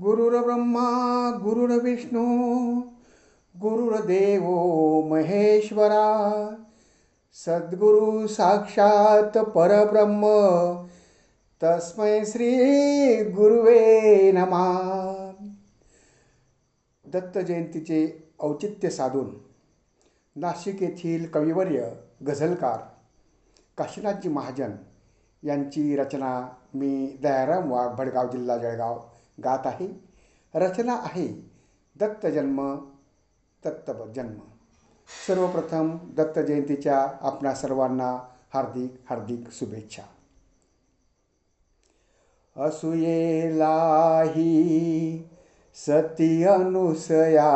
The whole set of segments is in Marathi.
गुरुर्ब्रह्मा गुरुर्विष्णू गुरुर्देव महेश्वरा सद्गुरु साक्षात परब्रह्म तस्मै श्री गुरुवे नमा. दत्त जयंतीचे औचित्य साधून नाशिक येथील कविवर्य गझलकार काशीनाथजी महाजन यांची रचना मी दयाराम वाघ भडगाव जिल्हा जळगाव गात आहे रचना आहे दत्त जन्म दत्त जन्म. सर्वप्रथम दत्त जयंतीच्या आपणा सर्वांना हार्दिक हार्दिक शुभेच्छा. असुयेलाही सती अनुसया.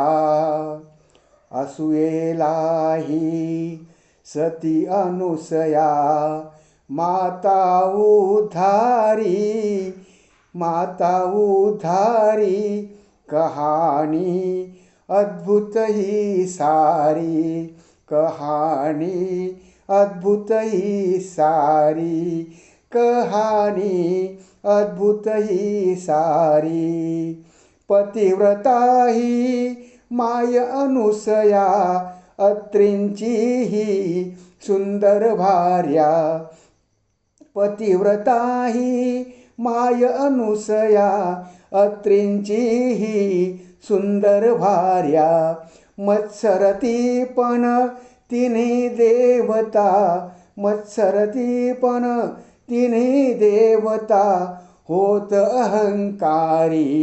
असुयेलाही सती अनुसया. माता उधारी माता उधारी कहाणी अद्भुत ही सारी कहाणी अद्भुत ही सारी कहाणी अद्भुत ही सारी. पतिव्रता ही माय अनुसया अत्रींची ही सुंदर भार्या. पतिव्रता ही माय अनुसया अत्रींची ही सुंदर भार्या मत्सरती पण तिने देवता मत्सरती पण तिने देवता होत अहंकारी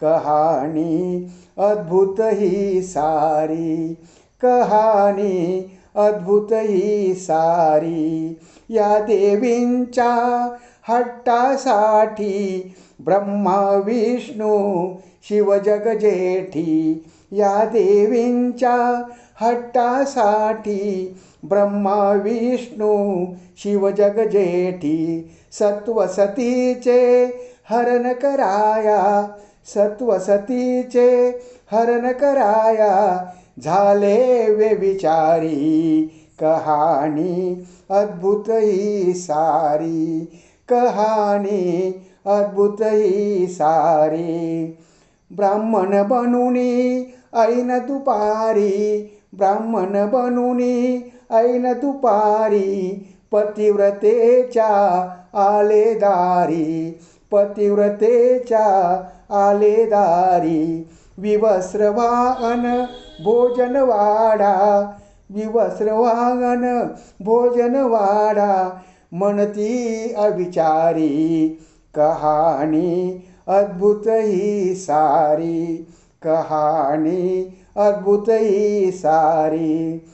कहाणी अद्भुत ही सारी. कहाणी अद्भुत ही सारी. या देवींच्या हट्टासाठी ब्रह्मा विष्णू शिवजगजेठी या देवींच्या हट्टासाठी ब्रह्मा विष्णू शिवजगजेठी सत्वसतीचे हरण कराया सत्वसतीचे हरण कराया. झाले वे विचारी कहाणी अद्भुत ही सारी. कहाणी अद्भुत ही सारी. ब्राह्मण बनूनी ऐन दुपारी ब्राह्मण बनूनी ऐन दुपारी पतिव्रतेच्या आले दारी पतिव्रतेच्या आले दारी विवस्त्रवाहन भोजन वाडा विवस्त्रवाहन भोजन वाडा म्हणती अविचारी कहाणी अद्भुत ही सारी कहाणी अद्भुत ही सारी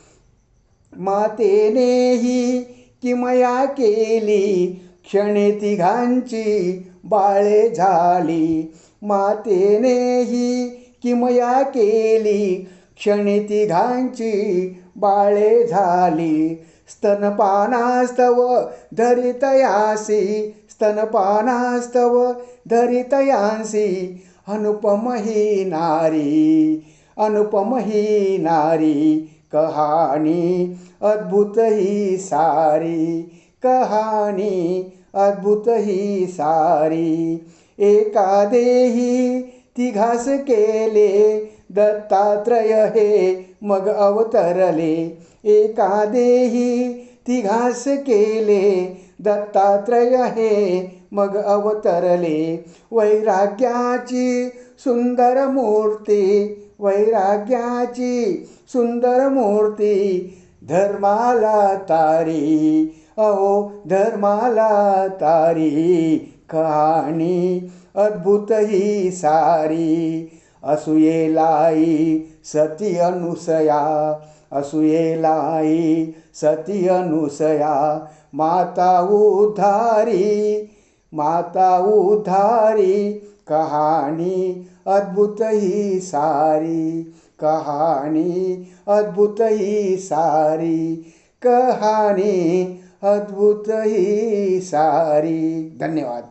मातेनेही किमया केली क्षणे तिघांची बाळे झाली. मातेनेही किमया केली क्षणे तिघांची बाळे झाली. स्तनपानास्तव धरितयासी स्तनपानास्तव धरितयांसी। अनुपम ही नारी अनुपम ही नारी कहाणी अद्भुत ही सारी कहाणी अद्भुत ही सारी। एका देही तिघास केले दत्तात्रय हे मग अवतरले. एका देही तिघास केले. दत्तात्रय हे मग अवतरले. वैराग्याची सुंदर मूर्ती वैराग्याची सुंदर मूर्ती धर्माला तारी. अहो धर्माला तारी कहाणी अद्भुत ही सारी. असूयेलाई सती अनुसया असूयेलाई सती अनुसया। माता उधारी माता उधारी कहाणी अद्भुत ही सारी कहाणी अद्भुत ही सारी कहाणी अद्भुत ही सारी। धन्यवाद।